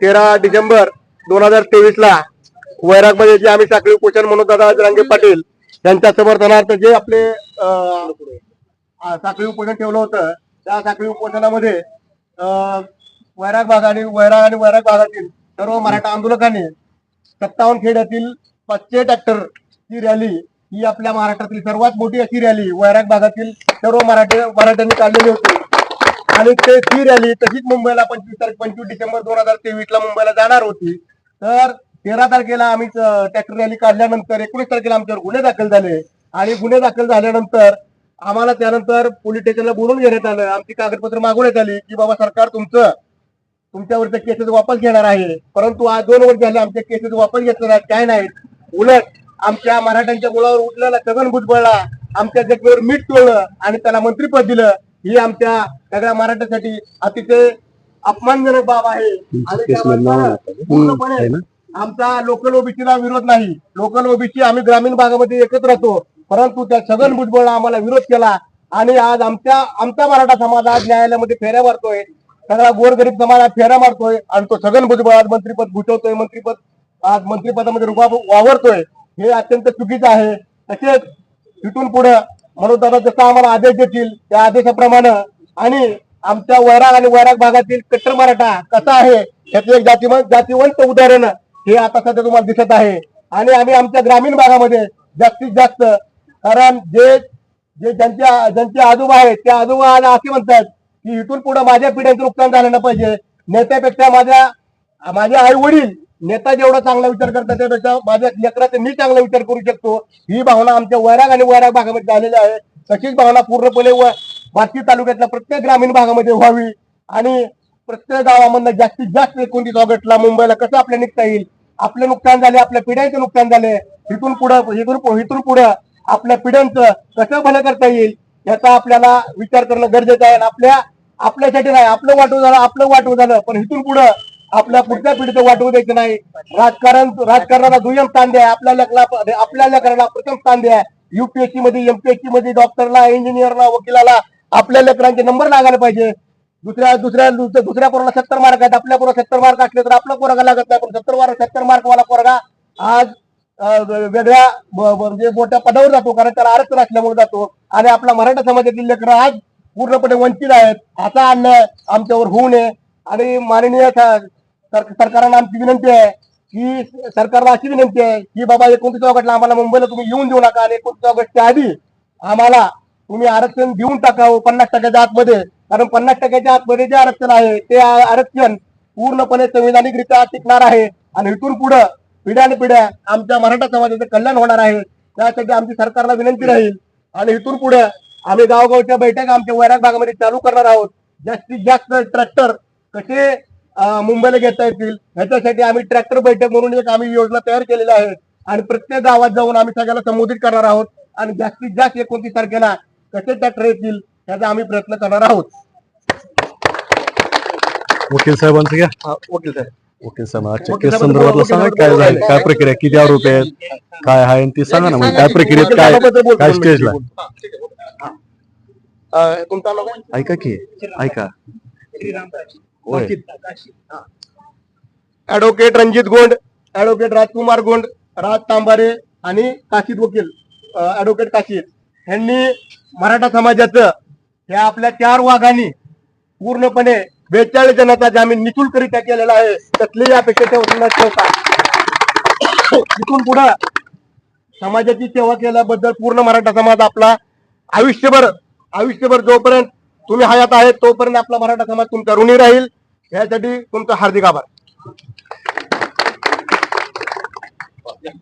तेरा डिसेंबर दोन हजार तेवीस ला वैरागमध्ये जे आम्ही साखळी उपोषण म्हणून दादा रंगे पाटील यांच्या समर्थनार्थ जे आपले साखळी उपोषण ठेवलं होतं त्या साखळी उपोषणामध्ये अं, वैराग भाग आणि वैराग आणि वैराग भागातील सर्व मराठा आंदोलकांनी सत्तावन्न खेड्यातील पाचशे ट्रॅक्टर ही रॅली ही आपल्या महाराष्ट्रातील सर्वात मोठी अशी रॅली वैराग भागातील सर्व मराठी मराठ्यांनी काढलेली होती. आणि ते ती रॅली तशीच मुंबईला पंचवीस तारीख पंचवीस डिसेंबर दोन हजार तेवीस ला मुंबईला जाणार होती. तर तेरा तारखेला आम्ही ट्रॅक्टर रॅली काढल्यानंतर एकोणीस तारखेला आमच्यावर गुन्हे दाखल झाले. आणि गुन्हे दाखल झाल्यानंतर आम्हाला त्यानंतर पोलीस स्टेशनला बोलून घेण्यात आलं. आमची कागदपत्र मागवण्यात आली की बाबा सरकार तुमचं तुमच्यावरच्या केसेस वापस घेणार आहे. परंतु आज दोन वर्ष झाले आमच्या केसेस वापस घेतले नाहीत. काय नाहीत उलट आमच्या मराठ्यांच्या मुलावर उठलेला छगन भुजबळला आमच्या जखमेवर मीठ चोळलं आणि त्याला मंत्रीपद दिलं. ही आमच्या सगळ्या मराठ्यासाठी अतिशय अपमानजनक बाब आहे. आणि आमचा लोकल ओबीसीला विरोध नाही. लोकल ओबीसी आम्ही ग्रामीण भागामध्ये एकत्र राहतो. परंतु त्या छगन भुजबळला आम्हाला विरोध केला. आणि आज आमच्या आमचा मराठा समाज आज न्यायालयामध्ये फेऱ्या मारतोय. सगळा गोरगरीब समाज आज फेऱ्या मारतोय. आणि तो छगन भुजबळ आज मंत्रीपद भुटवतोय मंत्रीपद आज मंत्रिपदामध्ये रुबाब वावरतोय. हे अत्यंत चुकीचं आहे. तसेच इथून पुढे म्हणून दादा जसा आम्हाला आदेश देतील त्या आदेशाप्रमाणे आणि आमच्या वैराग आणि वैराग भागातील कट्टर मराठा कसा आहे याचं एक जाती जातीवंत उदाहरण हे आता सध्या तुम्हाला दिसत आहे. आणि आम्ही आमच्या ग्रामीण भागामध्ये जास्तीत जास्त कारण जे जे ज्यांच्या ज्यांचे आजोबा आहेत त्या आजोबा आज असे म्हणतात की इथून पुढे माझ्या पिढ्यांचं नुकसान झालं ना पाहिजे. नेत्यापेक्षा माझ्या माझे आई वडील नेता जेवढा चांगला विचार करतात त्यापेक्षा माझ्या लेकराचा मी चांगला विचार करू शकतो. ही भावना आमच्या वैराग आणि वैराग भागामध्ये झालेली आहे. तशीच भावना पूर्णपणे व बार्शी तालुक्यातल्या प्रत्येक ग्रामीण भागामध्ये व्हावी. आणि प्रत्येक गावामधनं जास्तीत जास्त एकोणतीस ऑगस्टला मुंबईला कसं आपल्या निघता येईल? आपलं नुकसान झाले आपल्या पिढ्यांचं नुकसान झाले इथून पुढं इथून इथून पुढं आपल्या पिढ्यांचं कसं भलं करता येईल याचा आपल्याला विचार करणं गरजेचं आहे. आणि आपल्या आपल्यासाठी नाही आपलं वाटू झालं आपलं वाटू झालं. पण इथून पुढं आपल्या पुढच्या पिढीचं वाटवू द्यायचं नाही. राजकारण राजकारणाला दुय्यम स्थान द्या. आपल्या लेकरा आपल्या लेकराला प्रथम स्थान द्या. युपीएससी मध्ये एमपीएससी मध्ये डॉक्टरला इंजिनियरला वकिलाला आपल्या लेकरांचे नंबर लागायला पाहिजे. दुसऱ्या दुसऱ्या दुसऱ्या पोराला सत्तर मार्क आहेत. आपल्या पोरा सत्तर मार्क असले तर आपला पोरगा लागत नाही. पण सत्तर मार्क सत्तर मार्क वाला पोरगा आज वेगळ्या म्हणजे मोठ्या पदावर जातो. कारण त्याला आरक्षण असल्यामुळे जातो. आणि आपला मराठा समाजातील लेकरं आज पूर्णपणे वंचित आहेत. असा अन्याय आमच्यावर होऊ नये. आणि माननीय सरकारला आमची विनंती आहे की सरकारला अशी विनंती आहे की बाबा एकोणतीस ऑगस्टला आम्हाला मुंबईला तुम्ही येऊन देऊ नका आणि एकोणतीस ऑगस्टच्या आधी आम्हाला तुम्ही आरक्षण देऊन टाकावं पन्नास टक्क्याच्या आतमध्ये. कारण पन्नास टक्क्याच्या आतमध्ये जे आरक्षण आहे ते आरक्षण पूर्णपणे संविधानिकरित्या टिकणार आहे. आणि इथून पुढं पिढ्याने पिढ्या आमच्या मराठा समाजाचं कल्याण होणार आहे. त्यासाठी आमची सरकारला विनंती राहील. आणि इथून पुढे आम्ही गावगावच्या बैठक आमच्या वैराग भागामध्ये चालू करणार आहोत. जास्तीत जास्त ट्रॅक्टर कसे मुंबईला घेता येतील. ह्याच्यासाठी आम्ही ट्रॅक्टर बैठक म्हणून एक आम्ही योजना तयार केलेली आहे आणि प्रत्येक गावात जाऊन आम्ही सगळ्याला संबोधित करणार आहोत. आणि जास्तीत जास्त एकोणतीस तारखेला कसे ट्रॅक्टर येतील याचा आम्ही प्रयत्न करणार आहोत. वकील साहेबांचं घ्या. वकील साहेब. वकील साहेब आजच्या केस संदर्भातलं सांगा काय. झालं काय प्रक्रिया किती आरोप आहेत काय आहे ती सांगा ना म्हणजे काय प्रक्रियेत काय काय स्टेजला? ऐका की ऐका. होय. ऍडव्होकेट रणजित गोंड ऍडव्होकेट राजकुमार गोंड राज तांबारे आणि काशीद वकील ऍडव्होकेट काशीद. यांनी मराठा समाजाचं ह्या आपल्या चार वाघांनी पूर्णपणे बेचाळीस जणांचा जामीन निशुल्करित्या केलेला आहे. कसलीही अपेक्षा ठेवत न ठेवता इथून पुढं समाजाची सेवा केल्याबद्दल पूर्ण मराठा समाज आपला आयुष्यभर आयुष्यभर जोपर्यंत तुम्ही हयात आहेत तोपर्यंत आपला मराठा समाज तुमचा ऋणी राहील. यासाठी तुमचा हार्दिक आभार.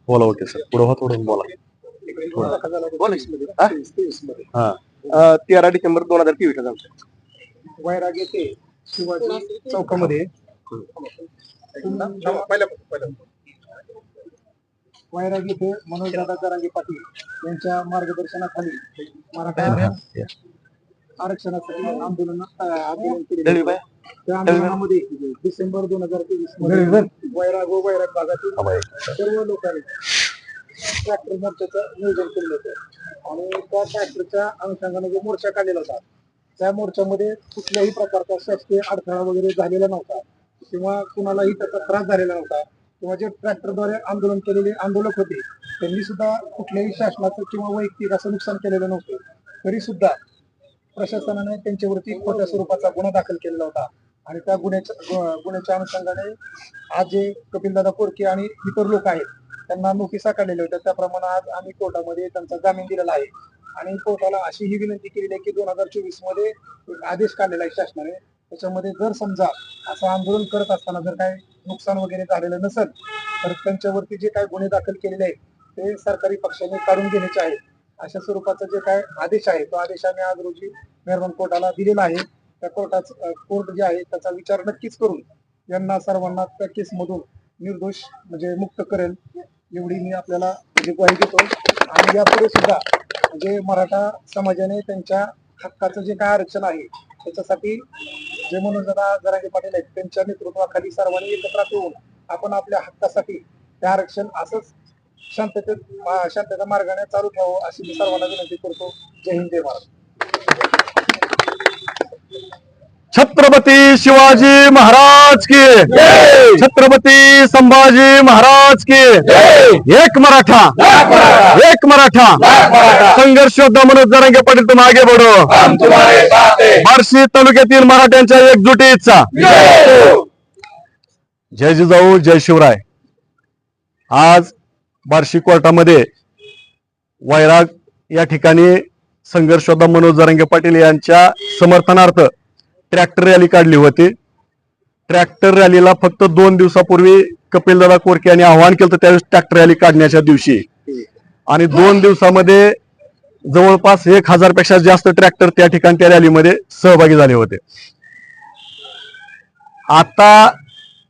बोला वकील साहेब पुढे थोडं बोला. हा? तेरा डिसेंबर दोन हजार तेवीस वैराग येथे शिवाजी चौकामध्ये. वैराग येथे मनोज दादा जरांगे पाटील यांच्या मार्गदर्शनाखाली मराठा. आरक्षणासाठी आंदोलन आंदोलन केले त्या आंदोलनामध्ये डिसेंबर दोन हजार तेवीसमध्ये वैराग व वैराग भागातील. सर्व लोकांनी ट्रॅक्टर मोर्चाचं नियोजन केलं होतं. आणि त्या ट्रॅक्टरच्या अनुषंगाने जो मोर्चा काढलेला होता त्या मोर्चामध्ये कुठल्याही प्रकारचा शासकीय अडथळा वगैरे झालेला नव्हता. किंवा कुणालाही त्याचा त्रास झालेला नव्हता. किंवा जे ट्रॅक्टरद्वारे आंदोलन केलेले आंदोलक होते त्यांनी सुद्धा कुठल्याही शासनाचं किंवा वैयक्तिक असं नुकसान केलेलं नव्हतं. तरी सुद्धा प्रशासनाने त्यांच्यावरती खोट्या स्वरूपाचा गुन्हा दाखल केलेला होता. आणि त्या गुन्ह्याच्या गुन्ह्याच्या अनुषंगाने आज जे कपिलदादा कोरके आणि इतर लोक आहेत त्यांना नोटिसा काढलेल्या होत्या त्याप्रमाणे आज आम्ही कोर्टामध्ये त्यांचा जामीन दिलेला आहे. आणि कोर्टाला अशी ही विनंती केलेली आहे की दोन हजार चोवीसमध्ये एक आदेश काढलेला आहे शासनाने. त्याच्यामध्ये जर समजा असं आंदोलन करत असताना जर काही नुकसान वगैरे झालेलं नसेल तर त्यांच्यावरती जे काही गुन्हे दाखल केलेले आहेत ते सरकारी पक्षाने काढून घेण्याचे आहेत. अशा स्वरूपाचा जे काय आदेश आहे तो आदेश आम्ही आज रोजी मेहरबान कोर्टाला दिलेला आहे. त्या कोर्टाचा कोर्ट जे आहे त्याचा विचार नक्कीच करून यांना सर्वांना त्या केसमधून निर्दोष म्हणजे मुक्त करेल एवढी मी आपल्याला म्हणजे ग्वाही देतो. आणि यापुढे सुद्धा जे मराठा समाजाने त्यांच्या हक्काचं जे काय आरक्षण आहे त्याच्यासाठी जे म्हणून जरा जरांगे पाटील आहेत त्यांच्या नेतृत्वाखाली सर्वांनी एकत्र येऊन आपण आपल्या हक्कासाठी ते आरक्षण असंच शांततेत मा- शांतता मार्गाने चालू ठेवावं अशी मी सर्वांना विनंती करतो. जय हिंद जय महाराष्ट्र छत्रपती शिवाजी महाराज की छत्रपती संभाजी महाराज की एक मराठा एक मराठा! संघर्ष योद्धा मनोज जरांगे पाटील तुम आगे बढ़ो. बार्शी तालुक्यातील मराठ्यांच्या एकजुटीचा. जय! जिजाऊ जय शिवराय. आज बार्शी कोर्टामध्ये वैराग या ठिकाणी संघर्ष योद्धा मनोज जरांगे पाटील यांच्या समर्थनार्थ ट्रॅक्टर रॅली काढली होती. ट्रॅक्टर रॅलीला फक्त दोन दिवसापूर्वी कपिलदादा कोरके यांनी आवाहन केलं त्यावेळेस ट्रॅक्टर रॅली काढण्याच्या दिवशी. आणि दोन दिवसामध्ये जवळपास एक हजारपेक्षा जास्त ट्रॅक्टर त्या ठिकाणी त्या रॅलीमध्ये सहभागी झाले होते. आता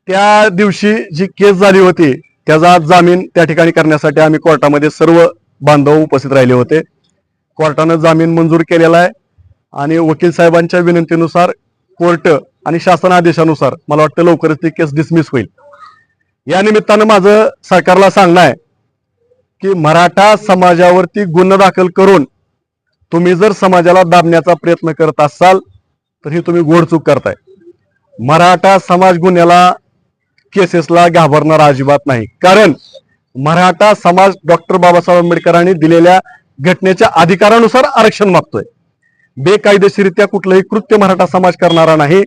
त्या दिवशी जी केस झाली होती त्याचा जामीन त्या ठिकाणी करण्यासाठी आम्ही कोर्टामध्ये सर्व बांधव उपस्थित राहिले होते. कोर्टानं जामीन मंजूर केलेला आहे. आणि वकील साहेबांच्या विनंतीनुसार कोर्ट आणि शासन आदेशानुसार मला वाटतं लवकरच ती केस डिसमिस होईल. या निमित्तानं माझं सरकारला सांगणं आहे की मराठा समाजावरती गुन्हा दाखल करून तुम्ही जर समाजाला दाबण्याचा प्रयत्न करत असाल तर ही तुम्ही गोडचूक करताय. मराठा समाज गुन्ह्याला केसेसला घाबरणार अजिबात नाही. कारण मराठा समाज डॉक्टर बाबासाहेब आंबेडकरांनी दिलेल्या घटनेच्या अधिकारानुसार आरक्षण मागतोय. बेकायदेशीरित्या कुठलंही कृत्य मराठा समाज करणारा नाही.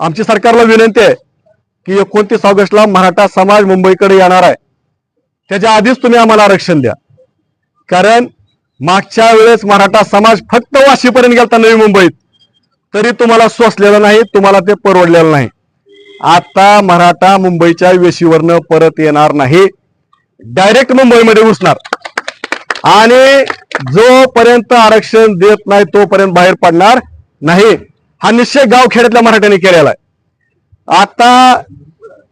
आमची सरकारला विनंती आहे की एकोणतीस ऑगस्टला मराठा समाज मुंबईकडे येणार आहे. त्याच्या आधीच तुम्ही आम्हाला आरक्षण द्या. कारण मागच्या वेळेस मराठा समाज फक्त वाशीपर्यंत गेलता नवी मुंबईत. तरी तुम्हाला सोसलेलं नाही तुम्हाला ते परवडलेलं नाही. आता मराठा मुंबईच्या वेशीवरनं परत येणार नाही. डायरेक्ट मुंबईमध्ये घुसणार. आणि जोपर्यंत आरक्षण देत नाही तोपर्यंत बाहेर पडणार नाही. हा निश्चय गावखेड्यातल्या मराठ्यांनी केलेला आहे. आता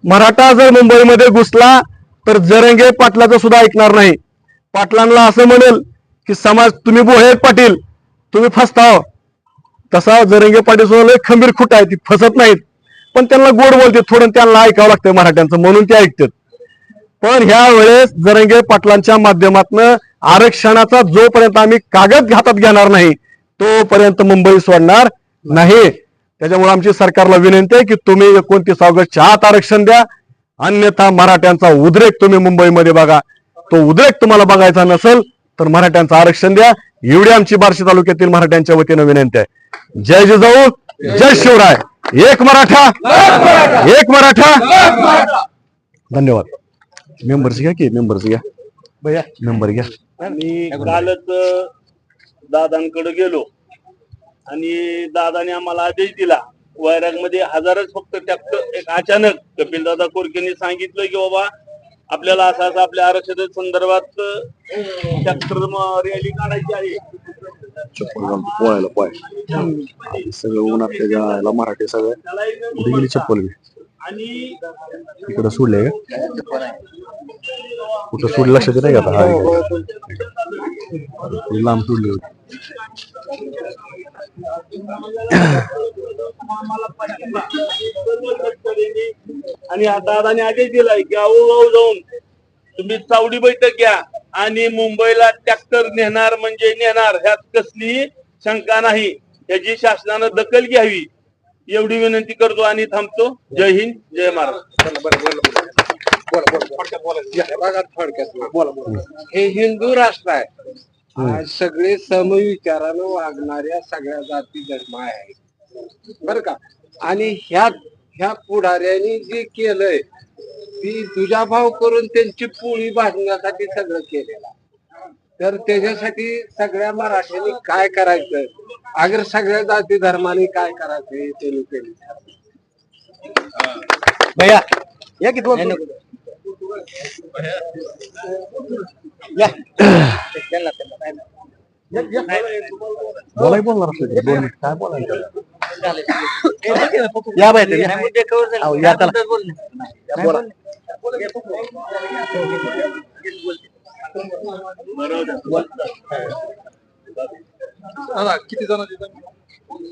मराठा जर मुंबईमध्ये घुसला तर जरंगे पाटलाचं सुद्धा ऐकणार नाही. पाटलांना असं म्हणेल की समाज तुम्ही बोहे पाटील तुम्ही फसताव. तसा जरंगे पाटील सुद्धा खंबीर खुट आहे ती फसत नाहीत. पण त्यांना गोड बोलते थोडं त्यांना ऐकावं लागतं मराठ्यांचं म्हणून ते ऐकतात. पण ह्या वेळेस जरंगे पाटलांच्या माध्यमातून आरक्षणाचा जोपर्यंत आम्ही कागद हातात घेणार नाही तोपर्यंत मुंबई सोडणार नाही. त्याच्यामुळे आमची सरकारला विनंती आहे की तुम्ही एकोणतीस ऑगस्टच्या आत आरक्षण द्या. अन्यथा मराठ्यांचा उद्रेक तुम्ही मुंबईमध्ये बघा. तो उद्रेक तुम्हाला बघायचा नसेल तर मराठ्यांचं आरक्षण द्या. एवढी आमची बार्शी तालुक्यातील मराठ्यांच्या वतीनं विनंती आहे. जय जिजाऊ जय शिवराय. एक मराठा एक मराठा. धन्यवाद. मेंबर्स घ्या की मेंबर्स घ्या. भैया. मेंबर घ्या. मी कालच दादांकडे गेलो. आणि दादाने आम्हाला आदेश दिला. वैरागमध्ये हजारच फक्त ट्रॅक्टर एक अचानक कपिल दादा कोरकेने सांगितलं की बाबा आपल्याला असं असं आपल्या आरक्षण संदर्भात ट्रॅक्टर रॅली काढायची आहे. सगळं त्याच्या आयला मराठी सगळं. गेली चप्पल आणि इकडं का? कुठं लक्षात नाही का आता? हा, लांब सोडली होती. आणि हा दादाने आदेश दिलाय की अहो जाऊन तुम्ही चावडी बैठक घ्या आणि मुंबईला ट्रॅक्टर नेणार म्हणजे नेणार. ह्यात कसली शंका नाही. ह्याची शासनानं दखल घ्यावी. एवढी विनंती करतो आणि थांबतो. जय हिंद जय महाराष्ट्र. हे हिंदू राष्ट्र आहे. आज सगळे समविचारानं वागणाऱ्या सगळ्या जाती धर्म आहे बर का? आणि ह्या ह्या पुढाऱ्यांनी जे केलंय ती तुझा भाव करून त्यांची पोळी भाजण्यासाठी सगळं केलेलं तर त्याच्यासाठी सगळ्या मराठ्यांनी काय करायचं? अगर सगळ्या जाती धर्माने काय करायचं हे त्यांनी केलं. भैया या की दोन या. बोलाय बोलणार असलं तरी दोन मिनिट. काय बोलायचं? या. अहो, या चला. या, बोला. किती जण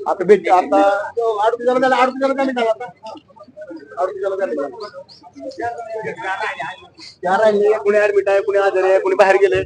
आता भेट आता अडतीस जण झाले अडतीस जण झाले आता अडतीस जण झाले. चार राहिले कुणी ऍडमिट आहे कुणी आजारी आहे कुणी बाहेर गेले.